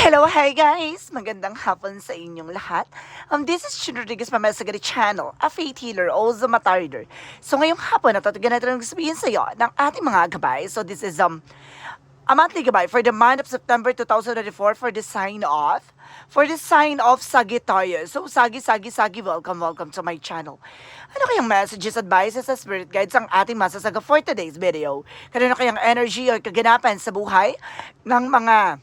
Hello, hi guys! Magandang hapon sa inyong lahat. Um, this is Chin Rodriguez Mamesagari Channel, a faith healer, also matarder. So ngayong hapon, natatagan natin ang sabihin sa iyo ng ating mga gabay. So this is um, a monthly gabay for the month of September 2024 for the sign off. For the sign of Sagittarius. So, Sagi, Sagi, Sagi, welcome, welcome to my channel. Ano kayang messages, advices, at spirit guides ang ating masasaga for today's video? Kanino kayang energy o kaganapan sa buhay ng mga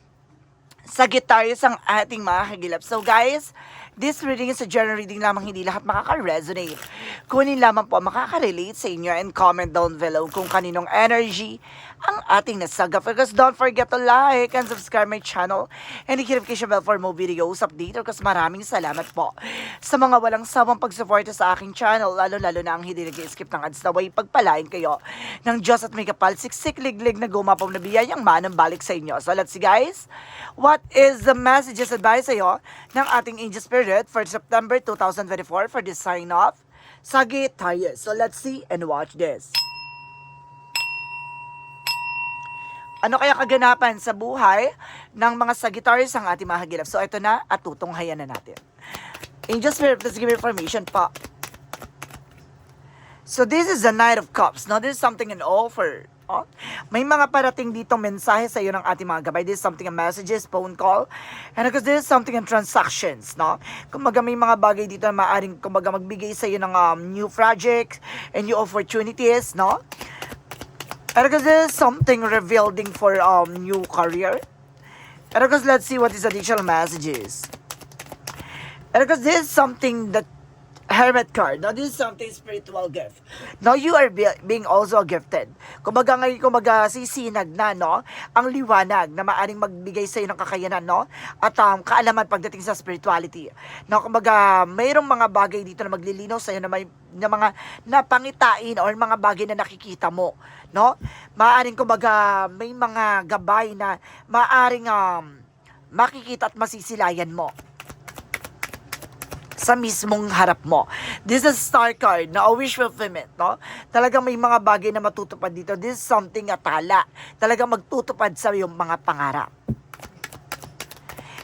Sagittarius ang ating mga kagilap. So guys, this reading is a general reading lamang hindi lahat makaka-resonate. Kunin lamang po makaka-relate sa inyo and comment down below kung kaninong energy ang ating nasaga. Because don't forget to like and subscribe my channel and hit notification bell for more videos update kasi maraming salamat po sa mga walang sawang pagsuporta sa aking channel lalo-lalo na ang hindi nag-skip ng ads na way pagpalain kayo ng Diyos at may kapal siksik liglig na gumapaw na biyayang manang balik sa inyo. So let's see guys, what is the messages advice sa'yo ng ating angel spirit for September 2024 for this sign off Sagittarius. So let's see and watch this. Ano kaya kaganapan sa buhay ng mga Sagittarius ang ating mga hagilap? So ito na at tutunghayan na natin. Angel Spirit, please give me information pa. So this is the Knight of Cups. Now this is something an offer. Oh, may mga parating dito mensahe sa iyo ng ating mga gabay. This is something a messages, phone call. And because this is something in transactions, no? Kumaga may mga bagay dito na maaaring kumaga magbigay sa iyo ng um, new projects and new opportunities, no? Because this is something revealing for um new career. And because let's see what is additional messages. And because this is something that Hermit card. Now, this is something spiritual gift. Now, you are be- being also gifted. Kumbaga ngayon, kumbaga sisinag na, no? Ang liwanag na maaring magbigay sa iyo ng kakayanan, no? At um, kaalaman pagdating sa spirituality. No, kumbaga, mayroong mga bagay dito na maglilinaw sa iyo na may na mga napangitain or mga bagay na nakikita mo, no? Maaring kumbaga may mga gabay na maaring um, makikita at masisilayan mo sa mismong harap mo. This is star card na a wish fulfillment, no? Talagang may mga bagay na matutupad dito. This is something atala. Talagang magtutupad sa iyong mga pangarap.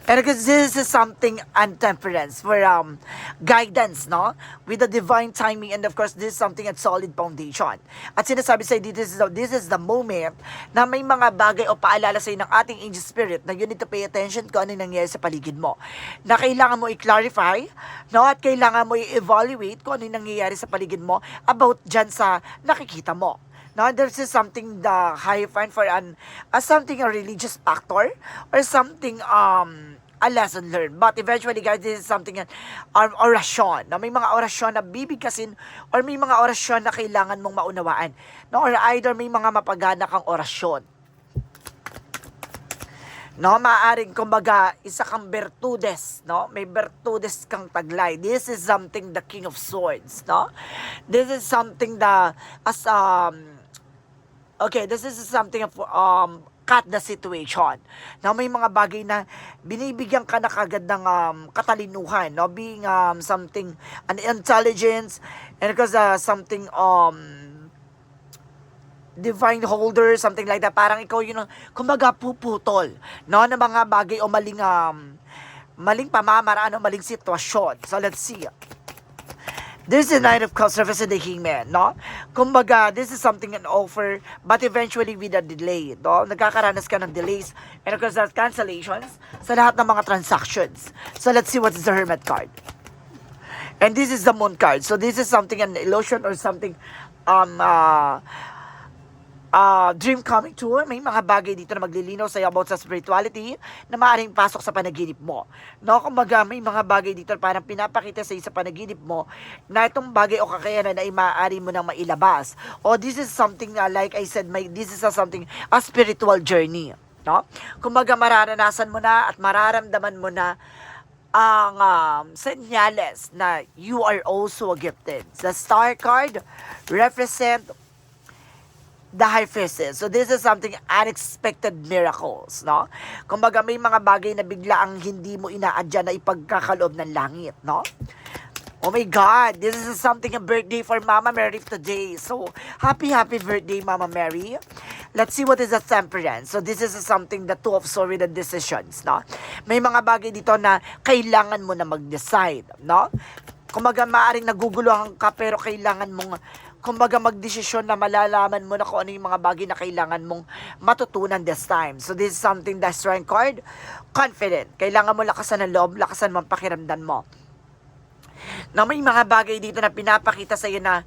And because this is something untemperance for um, guidance, no? With the divine timing and of course, this is something at solid foundation. At sinasabi sa'yo, this is, the, this is the moment na may mga bagay o paalala sa'yo ng ating angel spirit na you need to pay attention kung ano nangyayari sa paligid mo. Na kailangan mo i-clarify, no? At kailangan mo i-evaluate kung ano nangyayari sa paligid mo about dyan sa nakikita mo. Now, there's is something the high find for an as something a religious factor or something um a lesson learned. But eventually, guys, this is something um, orasyon. Na may mga orasyon na bibigkasin or may mga orasyon na kailangan mong maunawaan. No, or either may mga mapagana kang orasyon. No, maaring kumbaga isa kang bertudes, no? May bertudes kang taglay. This is something the King of Swords, no? This is something the as um Okay, this is something of um cut the situation. Na may mga bagay na binibigyan ka na kagad ng um, katalinuhan, no? Being um, something, an intelligence, and because uh, something um, divine holder, something like that. Parang ikaw yun, kumbaga puputol, no? Na mga bagay o maling, um, maling pamamaraan o maling sitwasyon. So, let's see. This is a Knight of Cups representing the Hangman, no? Kumbaga, this is something an offer, but eventually with a delay, no? Nagkakaranas ka ng delays, and of course, there's cancellations sa lahat ng mga transactions. So, let's see what is the Hermit card. And this is the Moon card. So, this is something, an illusion or something, um, uh, uh, dream coming true, may mga bagay dito na maglilinaw sa'yo about sa spirituality na maaaring pasok sa panaginip mo. No, kumbaga may mga bagay dito na parang pinapakita sa'yo sa panaginip mo na itong bagay o kakayanan ay maaari mo nang mailabas. O this is something uh, like I said, may, this is a something, a spiritual journey. No? Kumbaga mararanasan mo na at mararamdaman mo na ang um, senyales na you are also gifted. The star card represent the high priestess. So this is something unexpected miracles, no? Kumbaga may mga bagay na bigla ang hindi mo inaadya na ipagkakaloob ng langit, no? Oh my God, this is something a birthday for Mama Mary today. So, happy, happy birthday, Mama Mary. Let's see what is the temperance. So, this is something the two of sorry the decisions, no? May mga bagay dito na kailangan mo na mag-decide, no? Kumaga, maaaring naguguluhan ka pero kailangan mong kumbaga magdesisyon na malalaman mo na kung ano yung mga bagay na kailangan mong matutunan this time. So this is something the strength card, confident. Kailangan mo lakasan ng loob, lakasan mo ang pakiramdam mo na may mga bagay dito na pinapakita sa iyo na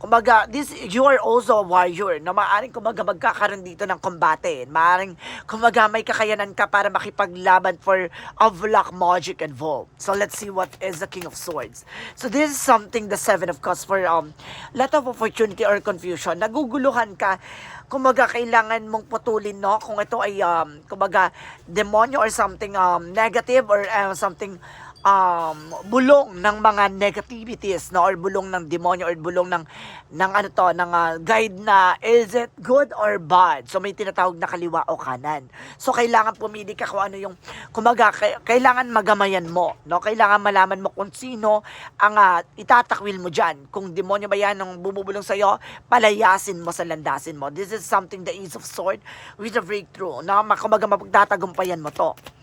kumbaga, this, you are also a warrior na maaaring kumbaga magkakaroon dito ng kombate. Maaaring kumbaga may kakayanan ka para makipaglaban for of luck, magic, and involved. So let's see what is the King of Swords. So this is something the Seven of Cups for um, lot of opportunity or confusion. Naguguluhan ka kumbaga kailangan mong putulin no kung ito ay um kumbaga demonyo or something um negative or uh, something um, bulong ng mga negativities no? Or bulong ng demonyo or bulong ng ng ano to ng ah, guide na is it good or bad? So may tinatawag na kaliwa o kanan. So kailangan pumili ka kung ano yung kumaga kailangan magamayan mo no? Kailangan malaman mo kung sino ang ah, itatakwil mo diyan kung demonyo ba yan ang bumubulong sa iyo palayasin mo sa landasin mo. This is something the ace of sword with a breakthrough no? Kumaga mapagtatagumpayan mo to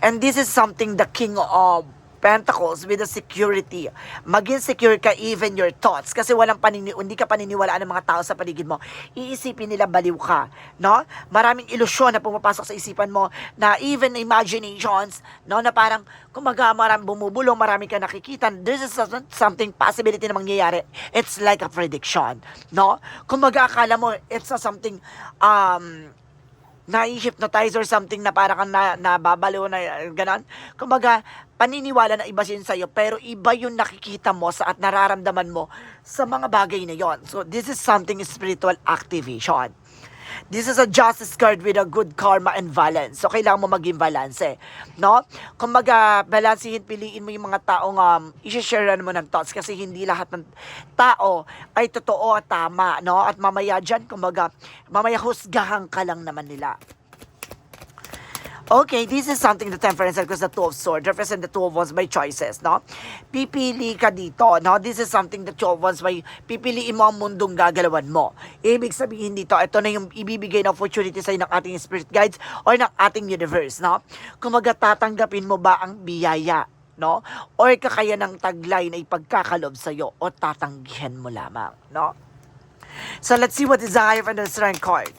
And this is something the King of Pentacles with the security. Maging secure ka even your thoughts. Kasi walang panini hindi ka paniniwalaan ng mga tao sa paligid mo. Iisipin nila baliw ka. No? Maraming ilusyon na pumapasok sa isipan mo na even imaginations, no? Na parang, kumaga, maraming bumubulong, marami ka nakikita. This is something possibility na mangyayari. It's like a prediction. No? Kumaga, akala mo, it's a something, um, na-hypnotize or something na parang kang na, nababaliw na uh, ganon. Kumbaga, paniniwala na iba sin sa'yo, pero iba yung nakikita mo sa at nararamdaman mo sa mga bagay na yon. So, this is something spiritual activation. This is a justice card with a good karma and balance. So, kailangan mo maging balance, eh. No? Kumbaga, balansihin, piliin mo yung mga taong um, isi-share mo ng thoughts kasi hindi lahat ng tao ay totoo at tama, no? At mamaya dyan, kumbaga, mamaya husgahan ka lang naman nila. Okay, this is something the temperance because the two of swords represent the two of wands by choices, no? Pipili ka dito, no? This is something the two of wands by pipiliin mo ang mundong gagalawan mo. Ibig sabihin dito, ito na yung ibibigay na opportunity sa'yo ng ating spirit guides or ng ating universe, no? Kumaga tatanggapin mo ba ang biyaya, no? Or kakaya ng taglay na ipagkakalob sa'yo o tatanggihan mo lamang, no? So let's see what is the higher and the strength card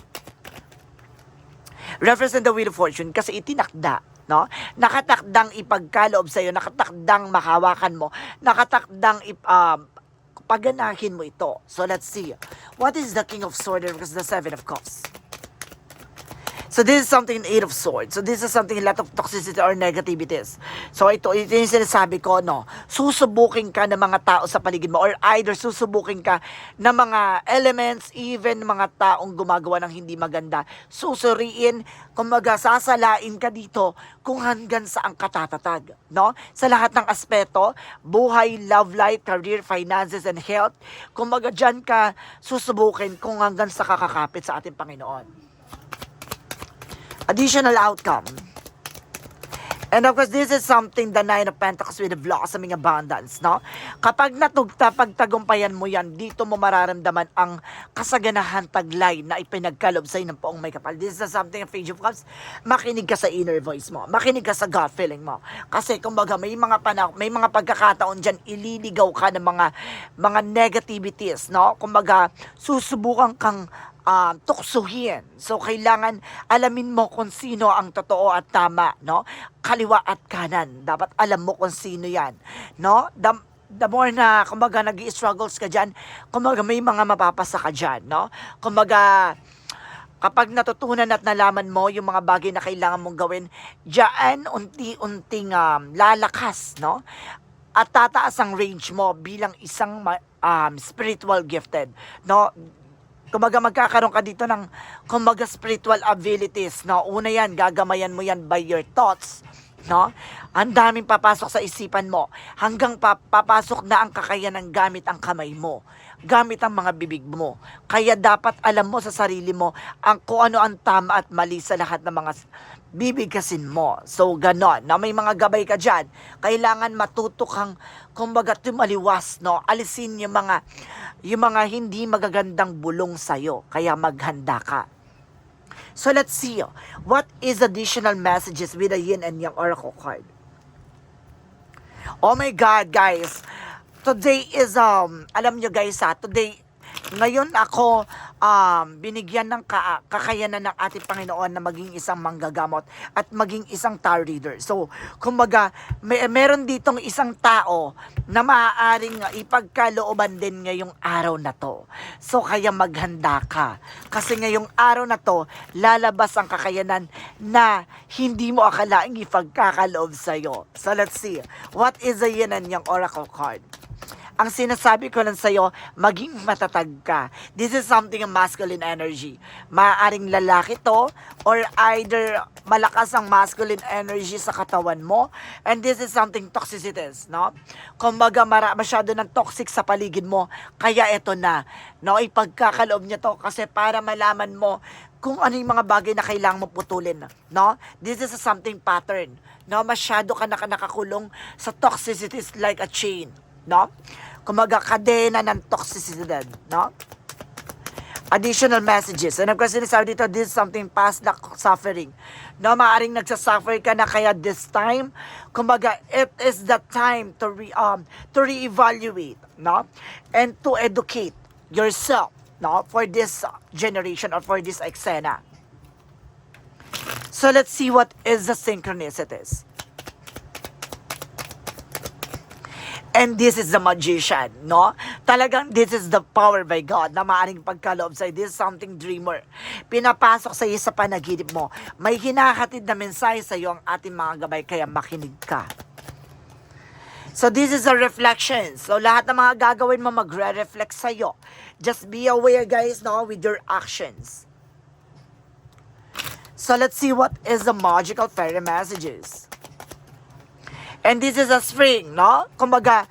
represent the wheel of fortune kasi itinakda no? Nakatakdang ipagkaloob sa iyo, nakatakdang mahawakan mo, nakatakdang ip, um, paganahin mo ito. So let's see. What is the King of Swords because the Seven of Cups? So this is something in Eight of Swords. So this is something a lot of toxicity or negativities. So ito, ito yung sinasabi ko, no? Susubukin ka ng mga tao sa paligid mo or either susubukin ka ng mga elements, even mga taong gumagawa ng hindi maganda. Susuriin, kumaga sasalain ka dito kung hanggang saan katatatag, no? Sa lahat ng aspeto, buhay, love life, career, finances, and health, kumaga dyan ka susubukin kung hanggang sa kakakapit sa ating Panginoon additional outcome. And of course, this is something the Nine of Pentacles with the blossoming abundance, no? Kapag natugta, pagtagumpayan mo yan, dito mo mararamdaman ang kasaganahan taglay na ipinagkalob sa'yo ng poong may kapal. This is something Page of Cups. Makinig ka sa inner voice mo. Makinig ka sa gut feeling mo. Kasi, kumbaga, may mga panahon, may mga pagkakataon dyan, ililigaw ka ng mga, mga negativities, no? Kumbaga, susubukan kang um, tuksuhin. So, kailangan alamin mo kung sino ang totoo at tama, no? Kaliwa at kanan. Dapat alam mo kung sino yan, no? The, the more na, kumbaga, nag struggles ka dyan, kumbaga, may mga mapapasa ka dyan, no? Kumbaga, kapag natutunan at nalaman mo yung mga bagay na kailangan mong gawin, diyan unti-unting um, lalakas, no? At tataas ang range mo bilang isang um, spiritual gifted, no? Kumbaga magkakaroon ka dito ng kumbaga spiritual abilities, no? Una yan, gagamayan mo yan by your thoughts, no? Ang daming papasok sa isipan mo hanggang pa- papasok na ang kakayanan gamit ang kamay mo, gamit ang mga bibig mo. Kaya dapat alam mo sa sarili mo ang kung ano ang tama at mali sa lahat ng mga bibigkasin mo. So, ganon. Na may mga gabay ka dyan. Kailangan matuto kang, kumbaga, tumaliwas, no? Alisin yung mga, yung mga hindi magagandang bulong sa'yo. Kaya maghanda ka. So, let's see. What is additional messages with the yin and yang oracle card? Oh my God, guys. Today is, um, alam nyo guys ha, today, ngayon ako um, binigyan ng ka- kakayanan ng ating Panginoon na maging isang manggagamot at maging isang tarot reader. So, kumbaga, may, meron ditong isang tao na maaaring ipagkalooban din ngayong araw na to. So, kaya maghanda ka. Kasi ngayong araw na to, lalabas ang kakayanan na hindi mo akalaing ipagkakaloob sa'yo. So, let's see. What is the yin and yang oracle card? Ang sinasabi ko lang sa'yo, maging matatag ka. This is something of masculine energy. Maaaring lalaki to, or either malakas ang masculine energy sa katawan mo, and this is something toxicities, no? Kumbaga, mara, masyado ng toxic sa paligid mo, kaya ito na, no? Ipagkakaloob niya to, kasi para malaman mo kung ano yung mga bagay na kailangan mo putulin, no? This is a something pattern, no? Masyado ka naka nakakulong sa toxicities like a chain, no? Kumaga kadena ng toxicity, no? Additional messages. And of course, sinasabi dito, this is something past the suffering. No, maaring nagsasuffer ka na kaya this time, kumbaga, it is the time to re, um, to reevaluate, no? And to educate yourself, no? For this generation or for this eksena. So let's see what is the synchronicities. And this is the magician, no? Talagang this is the power by God na maaring pagkaloob sa'yo. This is something dreamer. Pinapasok sa'yo sa panaginip mo. May hinahatid na mensahe sa'yo ang ating mga gabay, kaya makinig ka. So this is a reflection. So lahat ng mga gagawin mo magre-reflect sa'yo. Just be aware guys, no? With your actions. So let's see what is the magical fairy messages. And this is a spring, no? Kumbaga,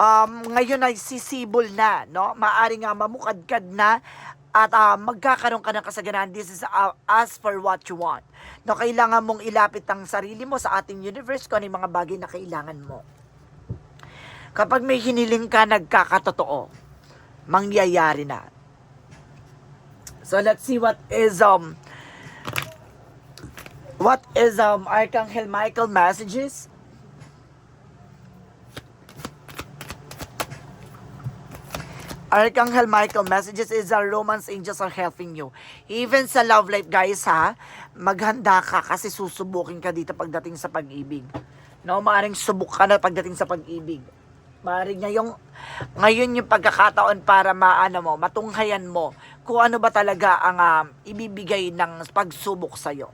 um, ngayon ay sisibol na, no? Maari nga mamukadkad na at ah, magkakaroon ka ng kasaganahan. This is uh, ask for what you want. No, kailangan mong ilapit ang sarili mo sa ating universe kung ano yung mga bagay na kailangan mo. Kapag may hiniling ka, nagkakatotoo. Mangyayari na. So let's see what is um what is um Archangel Michael messages? Archangel Michael messages is our romance angels are helping you. Even sa love life guys ha, maghanda ka kasi susubukin ka dito pagdating sa pag-ibig. No, maaring subok ka na pagdating sa pag-ibig. Maaring ngayong, ngayon yung pagkakataon para maano mo, matunghayan mo kung ano ba talaga ang um, ibibigay ng pagsubok sa'yo.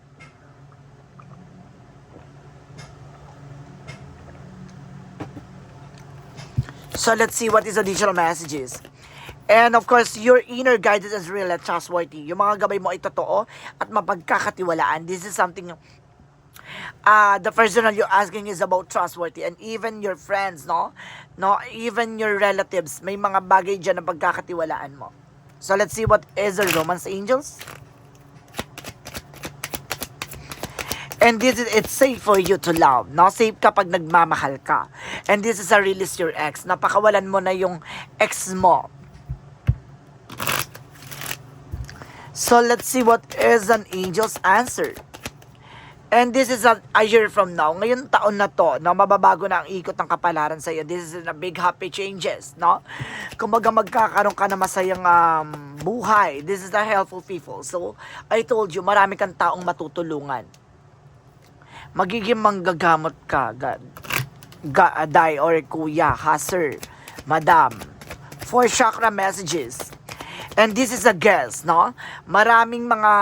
So let's see what is additional messages. And of course, your inner guidance is real at trustworthy. Yung mga gabay mo ay totoo at mapagkakatiwalaan. This is something uh, the person that you're asking is about trustworthy and even your friends, no? No, even your relatives, may mga bagay dyan na pagkakatiwalaan mo. So let's see what is the romance angels. And this is, it's safe for you to love, no? Safe kapag nagmamahal ka. And this is a release your ex. Napakawalan mo na yung ex mo. So let's see what is an angel's answer. And this is a, a year from now. Ngayon taon na to, no, mababago na ang ikot ng kapalaran sa iyo. This is a big happy changes, no? Kumbaga magkakaroon ka na masayang um, buhay. This is the helpful people. So, I told you, marami kang taong matutulungan. Magiging manggagamot ka, ga, ga, day or kuya, ha, sir, madam. Four chakra messages. And this is a guess, no? Maraming mga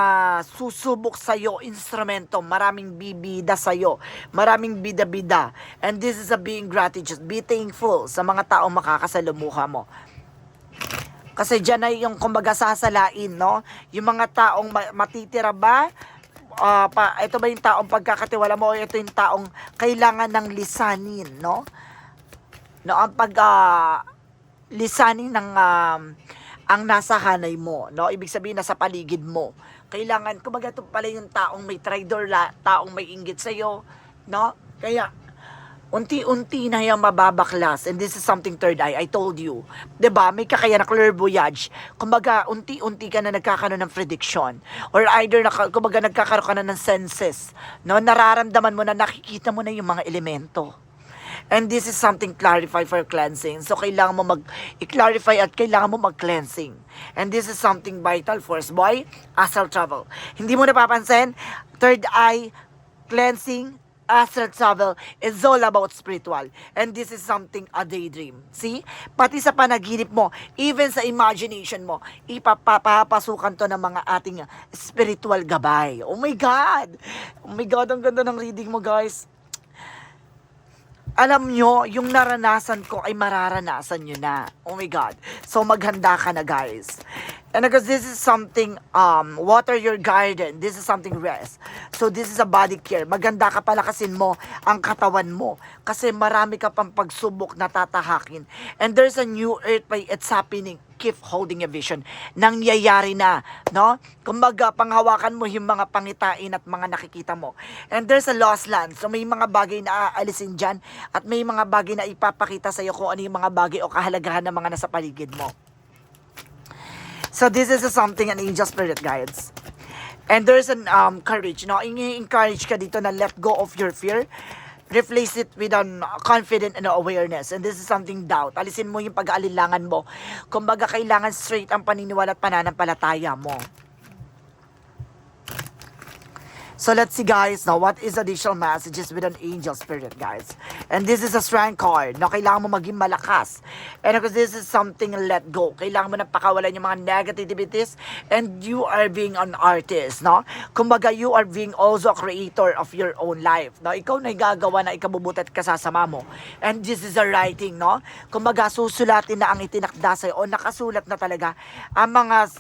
susubok sa'yo, instrumento, maraming bibida sa'yo, maraming bida-bida. And this is a being gratitude, be thankful sa mga taong makakasalumuha mo. Kasi dyan ay yung kumbaga sasalain, no? Yung mga taong ma- matitira ba? Ah, pa, ito ba yung taong pagkakatiwala mo o ito yung taong kailangan ng lisanin, no? No, ang pag ah, lisanin ng um, ang nasa hanay mo, no? Ibig sabihin nasa paligid mo. Kailangan, kumbaga ito pala yung taong may traitor, la, taong may inggit sa'yo, no? Kaya, unti-unti na yung mababaklas. And this is something third eye. I told you. 'di ba may kakaya na clairvoyage kumbaga unti-unti ka na nagkakaroon ng prediction. Or either naka, kumbaga nagkakaroon ka na ng senses no? Nararamdaman mo na nakikita mo na yung mga elemento And this is something clarify for cleansing. So, kailangan mo mag-clarify at kailangan mo mag-cleansing. And this is something vital for us, boy. Astral travel. Hindi mo napapansin? Third eye, cleansing, astral travel is all about spiritual. And this is something a daydream. See? Pati sa panaginip mo, even sa imagination mo, ipapapasukan to ng mga ating spiritual gabay. Oh my God! Oh my God, ang ganda ng reading mo, guys alam nyo, yung naranasan ko ay mararanasan nyo na. Oh my God. So, maghanda ka na, guys. And because this is something, um, water your garden. This is something rest. So, this is a body care. Maganda ka palakasin mo ang katawan mo. Kasi marami ka pang pagsubok na tatahakin. And there's a new earth by it's happening. Keep holding a vision. Nangyayari na, no? Kumbaga, panghawakan mo yung mga pangitain at mga nakikita mo. And there's a lost land. So, may mga bagay na aalisin dyan at may mga bagay na ipapakita sa'yo kung ano yung mga bagay o kahalagahan ng mga nasa paligid mo. So this is something an angel spirit guides. And there's an um, courage, no? I-encourage ka dito na let go of your fear. Replace it with an confident and awareness. And this is something doubt. Alisin mo yung pag-aalilangan mo. Kumbaga, kailangan straight ang paniniwala at pananampalataya mo. So let's see guys, now what is additional messages with an angel spirit guys? And this is a strength card na kailangan mo maging malakas. And because this is something let go. Kailangan mo na pakawalan yung mga negativities and you are being an artist, no? Kumbaga you are being also a creator of your own life. No? Ikaw na gagawa na ikabubuti at kasasama mo. And this is a writing, no? Kumbaga susulatin na ang itinakda sa'yo o nakasulat na talaga ang mga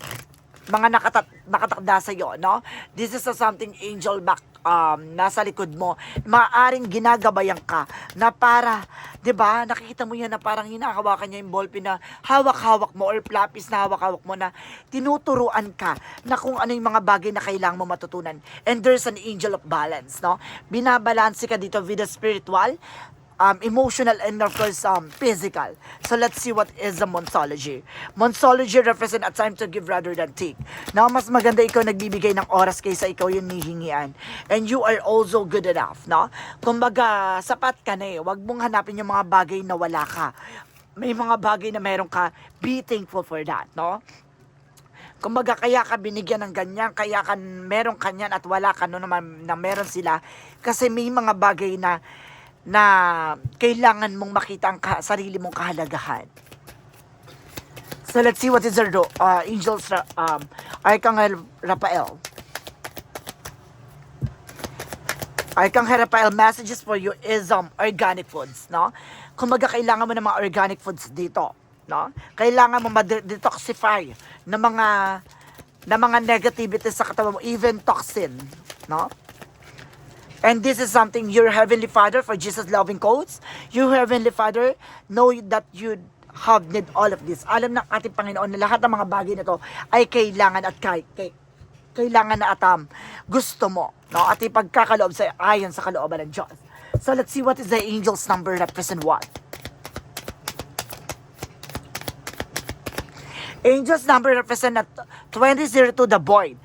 mga nakatat nakatakda sa iyo, no? This is a something angel back um, nasa likod mo. Maaring ginagabayan ka na para, 'di ba? Nakikita mo 'yan na parang hinahawakan niya yung ballpen na hawak-hawak mo or flappies na hawak-hawak mo na tinuturuan ka na kung ano yung mga bagay na kailangan mo matutunan. And there's an angel of balance, no? Binabalanse ka dito with the spiritual, um, emotional and of course um, physical. So let's see what is the Monsology. Monsology represent a time to give rather than take. Now, mas maganda ikaw nagbibigay ng oras kaysa ikaw yung nihingian. And you are also good enough, no? Kumbaga, sapat ka na eh. Huwag mong hanapin yung mga bagay na wala ka. May mga bagay na meron ka, be thankful for that, no? Kumbaga, kaya ka binigyan ng ganyan, kaya ka meron kanyan at wala ka no naman na meron sila. Kasi may mga bagay na na kailangan mong makita ang ka- sarili mong kahalagahan. So let's see what is the uh, angels Ra- um, Archangel Raphael. Archangel Raphael messages for you is um, organic foods, no? Kumbaga kailangan mo ng mga organic foods dito, no? Kailangan mo ma-detoxify ng mga ng mga negativities sa katawan mo, even toxin, no? And this is something your Heavenly Father, for Jesus loving quotes, your Heavenly Father, know that you have need all of this. Alam ng ating Panginoon na lahat ng mga bagay na to ay kailangan at kay, kay, kailangan na atam gusto mo. No? At ipagkakaloob sa ayon sa kalooban ng Diyos. So let's see what is the angel's number represent what. Angel's number represent na 2002 the void.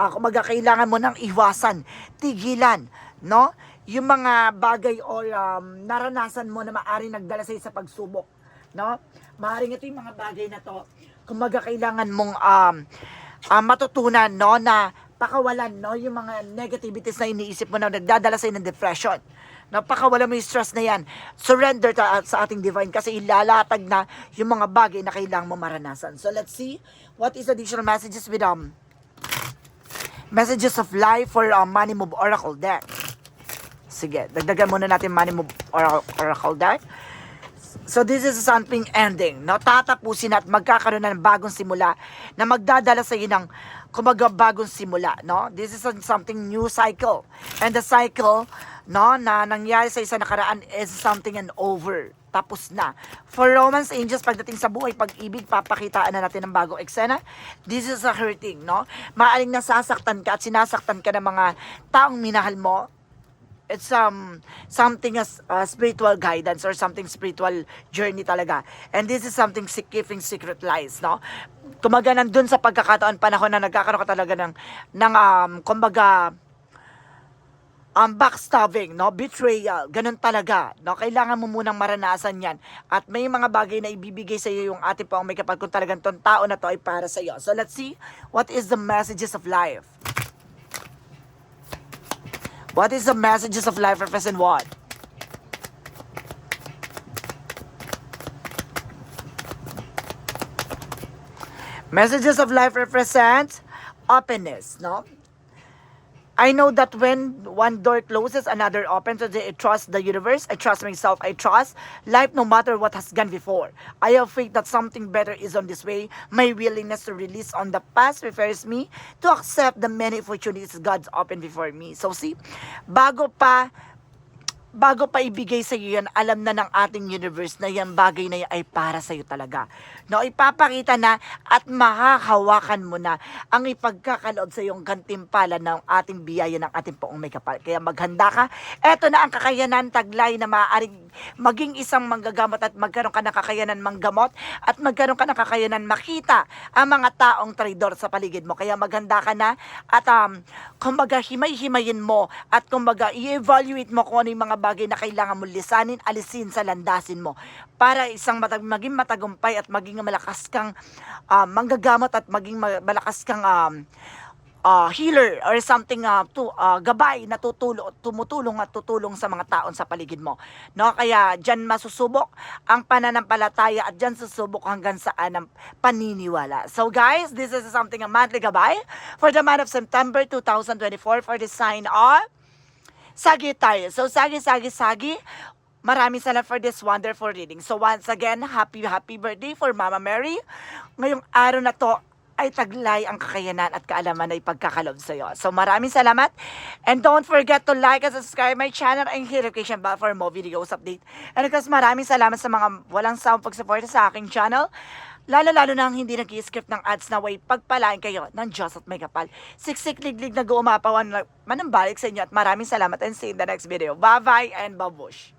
Uh, kumaga, kailangan mo nang iwasan, tigilan, no? Yung mga bagay o um, naranasan mo na maaaring nagdala sa'yo sa pagsubok, no? Maaaring ito yung mga bagay na to. Kumaga, kailangan mong um, uh, matutunan, no, na pakawalan, no, yung mga negativities na iniisip mo na nagdadala sa'yo ng depression. Napakawala mo yung stress na yan. Surrender ta sa ating divine kasi ilalatag na yung mga bagay na kailangan mo maranasan. So let's see what is additional messages with um messages of life for um, Money Move Oracle deck. Sige, dagdagan muna natin Money Move Oracle, Oracle deck. So this is something ending. No? Tatapusin at magkakaroon na ng bagong simula na magdadala sa iyo ng kumaga bagong simula. No? This is something new cycle. And the cycle no, na nangyari sa isa nakaraan is something and over. Tapos na. For Romance Angels, pagdating sa buhay, pag-ibig, papakitaan na natin ng bagong eksena. This is a hurting, no? Maaring nasasaktan ka at sinasaktan ka ng mga taong minahal mo. It's um something as uh, spiritual guidance or something spiritual journey talaga. And this is something keeping secret lies, no? Kumaga nandun sa pagkakataon panahon na nagkakaroon ka talaga ng ng um kumbaga um, backstabbing, no? Betrayal. Ganun talaga, no? Kailangan mo munang maranasan yan. At may mga bagay na ibibigay sa iyo yung ate po ang may kapal kung talagang tong tao na to ay para sa iyo. So let's see what is the messages of life. What is the messages of life represent what? Messages of life represent openness, no? I know that when one door closes, another opens. So I trust the universe. I trust myself. I trust life no matter what has gone before. I have faith that something better is on this way. My willingness to release on the past refers me to accept the many opportunities God's opened before me. So see, bago pa bago pa ibigay sa iyo yan, alam na ng ating universe na yan bagay na yan ay para sa iyo talaga. No, ipapakita na at mahahawakan mo na ang ipagkakaloob sa iyong gantimpala ng ating biyaya ng ating poong may kapal. Kaya maghanda ka. Eto na ang kakayanan taglay na maaaring maging isang manggagamot at magkaroon ka ng kakayanan manggamot at magkaroon ka ng kakayanan makita ang mga taong traidor sa paligid mo. Kaya maghanda ka na at um, kumbaga himay-himayin mo at kumbaga i-evaluate mo kung ano yung mga bagay na kailangan mo lisanin, alisin sa landasin mo para isang matag maging matagumpay at maging malakas kang ah, manggagamot at maging ma- malakas kang um, ah, healer or something uh, to, ah, gabay na tutulong, tumutulong at tutulong sa mga taon sa paligid mo. No? Kaya dyan masusubok ang pananampalataya at dyan susubok hanggang saan ang paniniwala. So guys, this is something a monthly gabay for the month of September 2024 for the sign of Sagittarius. So, Sagi, Sagi, Sagi, maraming salamat for this wonderful reading. So, once again, happy, happy birthday for Mama Mary. Ngayong araw na to, ay taglay ang kakayanan at kaalaman na ipagkakalob sa iyo. So maraming salamat. And don't forget to like and subscribe my channel and hit notification bell for more videos update. And of course, maraming salamat sa mga walang sound pag-support sa aking channel. Lalo-lalo na hindi nag script ng ads na way pagpalaan kayo ng Diyos at may kapal. Siksik-liglig na guumapawan manambalik sa inyo at maraming salamat and see you in the next video. Bye-bye and babush!